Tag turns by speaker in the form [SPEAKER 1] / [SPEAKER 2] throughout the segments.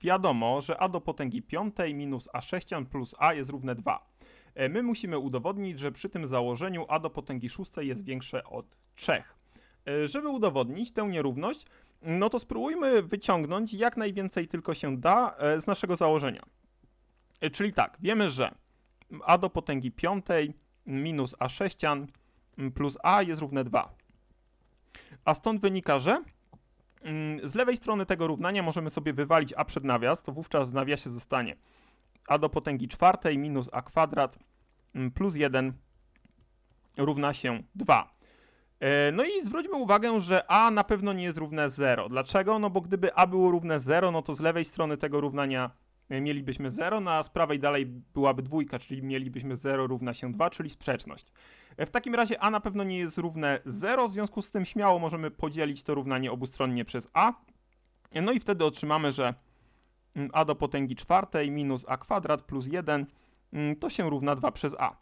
[SPEAKER 1] wiadomo, że a do potęgi piątej minus a sześcian plus a jest równe 2. E, My musimy udowodnić, że przy tym założeniu a do potęgi szóstej jest większe od 3. E, Żeby udowodnić tę nierówność, no to spróbujmy wyciągnąć jak najwięcej tylko się da e, z naszego założenia. Czyli tak, wiemy, że a do potęgi piątej minus a sześcian plus a jest równe 2. A stąd wynika, że z lewej strony tego równania możemy sobie wywalić a przed nawias, to wówczas w nawiasie zostanie a do potęgi czwartej minus a kwadrat mm, plus 1 równa się 2. E, No i zwróćmy uwagę, że a na pewno nie jest równe 0. Dlaczego? No bo gdyby a było równe 0, no to z lewej strony tego równania mielibyśmy 0, no a z prawej dalej byłaby dwójka, czyli mielibyśmy 0 równa się 2, czyli sprzeczność. E, W takim razie a na pewno nie jest równe 0, w związku z tym śmiało możemy podzielić to równanie obustronnie przez a. E, No i wtedy otrzymamy, że mm, a do potęgi czwartej minus a kwadrat plus 1 mm, to się równa 2 przez a.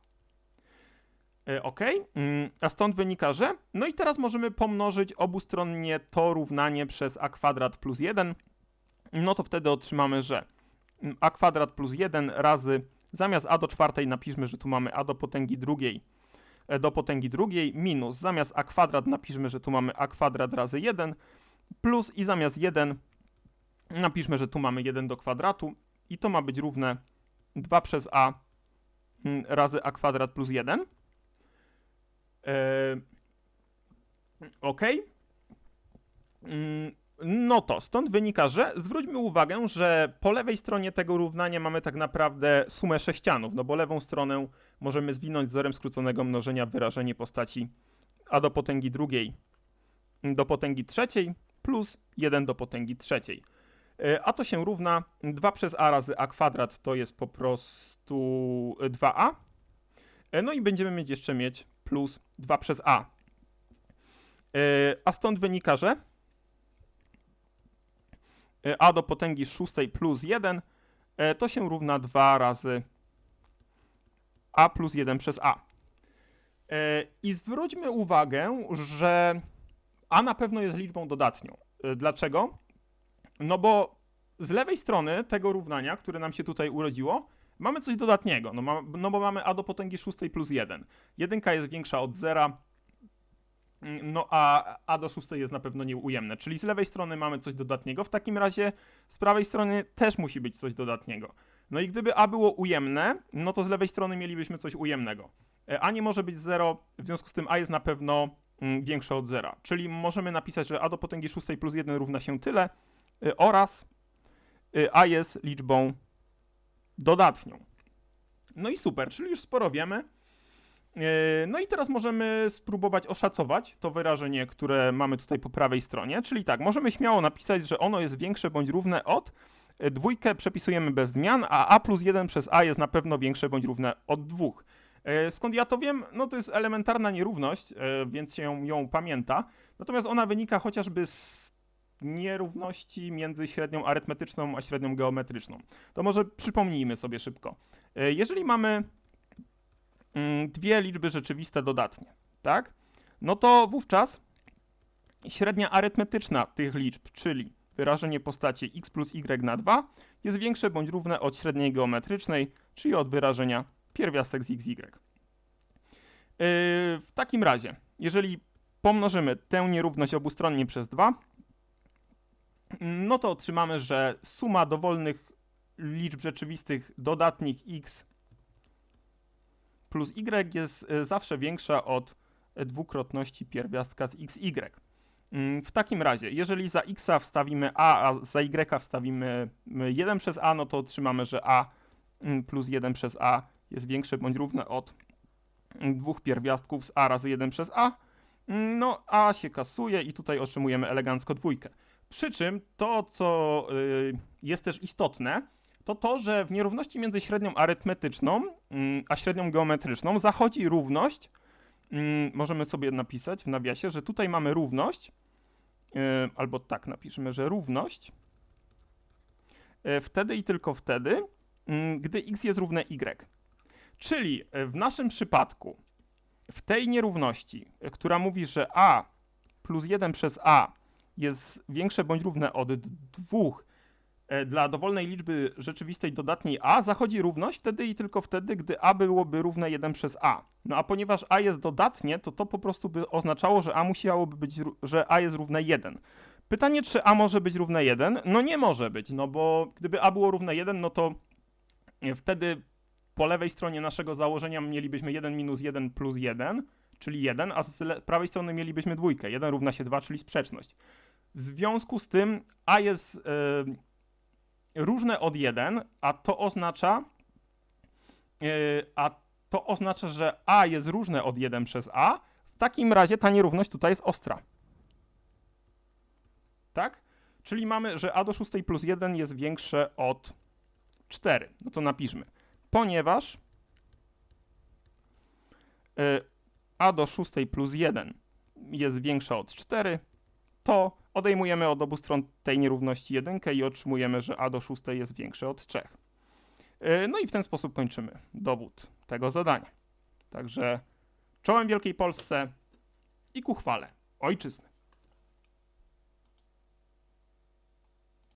[SPEAKER 1] E, Ok, mm, a stąd wynika, że. No i teraz możemy pomnożyć obustronnie to równanie przez a kwadrat plus 1. No to wtedy otrzymamy, że a kwadrat plus 1 razy zamiast a do czwartej napiszmy, że tu mamy a do potęgi drugiej e, do potęgi drugiej minus zamiast a kwadrat napiszmy, że tu mamy a kwadrat razy 1 plus i zamiast 1 napiszmy, że tu mamy 1 do kwadratu i to ma być równe 2 przez a mm, razy a kwadrat plus 1. E, ok. Mm, No to stąd wynika, że zwróćmy uwagę, że po lewej stronie tego równania mamy tak naprawdę sumę sześcianów, no bo lewą stronę możemy zwinąć wzorem skróconego mnożenia wyrażenie postaci a do potęgi drugiej do potęgi trzeciej plus 1 do potęgi trzeciej. E, A to się równa 2 przez a razy a kwadrat to jest po prostu 2a. E, No i będziemy mieć jeszcze mieć plus 2 przez a. E, A stąd wynika, że a do potęgi szóstej plus 1 e, to się równa 2 razy a plus 1 przez a. E, I zwróćmy uwagę, że a na pewno jest liczbą dodatnią. E, Dlaczego? No bo z lewej strony tego równania, które nam się tutaj urodziło, mamy coś dodatniego. No, ma, no bo mamy a do potęgi szóstej plus 1. Jedynka jest większa od zera, no a a do szóstej jest na pewno nieujemne. Czyli z lewej strony mamy coś dodatniego. W takim razie z prawej strony też musi być coś dodatniego. No i gdyby a było ujemne, no to z lewej strony mielibyśmy coś ujemnego. E, A nie może być 0, w związku z tym a jest na pewno mm, większe od zera. Czyli możemy napisać, że a do potęgi szóstej plus 1 równa się tyle y, oraz y, a jest liczbą dodatnią. No i super, czyli już sporo wiemy. Yy, No i teraz możemy spróbować oszacować to wyrażenie, które mamy tutaj po prawej stronie. Czyli tak, możemy śmiało napisać, że ono jest większe bądź równe od y, dwójkę przepisujemy bez zmian, a a plus 1 przez a jest na pewno większe bądź równe od dwóch. Yy, Skąd ja to wiem? No to jest elementarna nierówność, więc się ją pamięta. Natomiast ona wynika chociażby z nierówności między średnią arytmetyczną a średnią geometryczną. To może przypomnijmy sobie szybko. E, Jeżeli mamy dwie liczby rzeczywiste dodatnie, tak? No to wówczas średnia arytmetyczna tych liczb, czyli wyrażenie postaci x plus y na 2 jest większe bądź równe od średniej geometrycznej, czyli od wyrażenia pierwiastek z xy. Yy, W takim razie, jeżeli pomnożymy tę nierówność obustronnie przez 2, no to otrzymamy, że suma dowolnych liczb rzeczywistych dodatnich x plus y jest e, zawsze większa od dwukrotności pierwiastka z xy. Mm, W takim razie, jeżeli za x wstawimy a, a za y wstawimy mm, 1 przez a, no to otrzymamy, że a mm, plus 1 przez a jest większe bądź równe od dwóch pierwiastków z a razy 1 przez a. Mm, No, a się kasuje i tutaj otrzymujemy elegancko dwójkę. Przy czym to, co y, jest też istotne, to to, że w nierówności między średnią arytmetyczną mm, a średnią geometryczną zachodzi równość. mm, Możemy sobie napisać w nawiasie, że tutaj mamy równość, y, albo tak napiszmy, że równość y, wtedy i tylko wtedy, mm, gdy x jest równe y. Czyli y, w naszym przypadku, w tej nierówności, która mówi, że a plus 1 przez a jest większe bądź równe od 2 e, dla dowolnej liczby rzeczywistej dodatniej a zachodzi równość wtedy i tylko wtedy, gdy a byłoby równe 1 przez a. No a ponieważ a jest dodatnie, to to po prostu by oznaczało, że a musiałoby być, że a jest równe 1. Pytanie, czy a może być równe 1? No nie może być, no bo gdyby a było równe 1, no to e, wtedy po lewej stronie naszego założenia mielibyśmy 1 minus 1 plus 1, czyli 1, a z prawej strony mielibyśmy dwójkę. 1 równa się 2, czyli sprzeczność. W związku z tym a jest e, różne od 1, a to oznacza, e, a to oznacza, że a jest różne od 1 przez a. W takim razie ta nierówność tutaj jest ostra. Tak? Czyli mamy, że a do 6 plus 1 jest większe od 4. No to napiszmy. Ponieważ y, a do 6 plus 1 jest większe od 4, to odejmujemy od obu stron tej nierówności 1 i otrzymujemy, że a do 6 jest większe od 3. Y, No i w ten sposób kończymy dowód tego zadania. Także czołem Wielkiej Polsce i ku chwale ojczyzny.